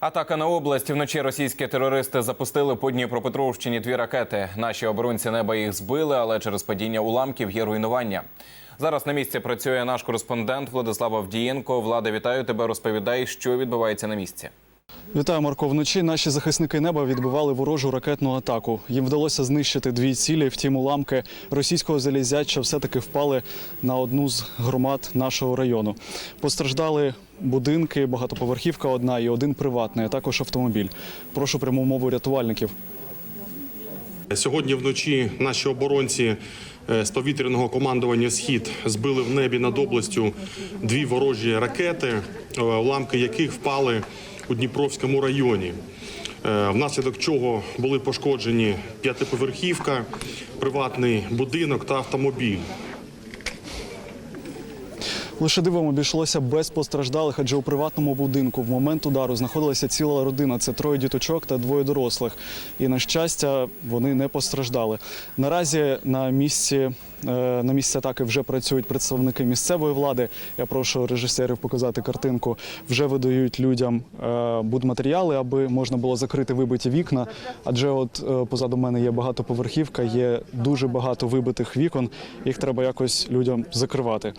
Атака на область вночі російські терористи запустили по Дніпропетровщині дві ракети. Наші оборонці неба їх збили, але через падіння уламків є руйнування. Зараз на місці працює наш кореспондент Владислав Авдієнко. Влада, вітаю тебе. Розповідай, що відбувається на місці. Вітаю, Марко. Вночі наші захисники неба відбивали ворожу ракетну атаку. Їм вдалося знищити дві цілі. Втім, уламки російського залізяча все-таки впали на одну з громад нашого району. Постраждали будинки, багатоповерхівка одна і один приватний, а також автомобіль. Прошу пряму мову рятувальників. Сьогодні вночі наші оборонці е, з повітряного командування Схід збили в небі над областю дві ворожі ракети, е, уламки яких впали у Дніпровському районі. Е, Внаслідок чого були пошкоджені п'ятиповерхівка, приватний будинок та автомобіль. Лише дивом обійшлося без постраждалих, адже у приватному будинку в момент удару знаходилася ціла родина. Це троє діточок та двоє дорослих. І на щастя, вони не постраждали. Наразі на місці е, на місці атаки вже працюють представники місцевої влади. Я прошу режисерів показати картинку. Вже видають людям е, будматеріали, аби можна було закрити вибиті вікна. Адже от е, позаду мене є багатоповерхівка, є дуже багато вибитих вікон. Їх треба якось людям закривати.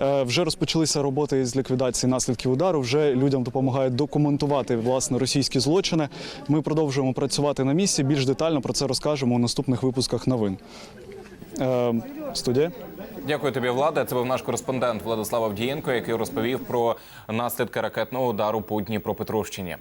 Е, Вже розпочалися роботи з ліквідації наслідків удару. Вже людям допомагають документувати власне російські злочини. Ми продовжуємо працювати на місці. Більш детально про це розкажемо у наступних випусках новин. Е, Студія. Дякую тобі, Влада. Це був наш кореспондент Владислав Авдієнко, який розповів про наслідки ракетного удару по Дніпропетровщині.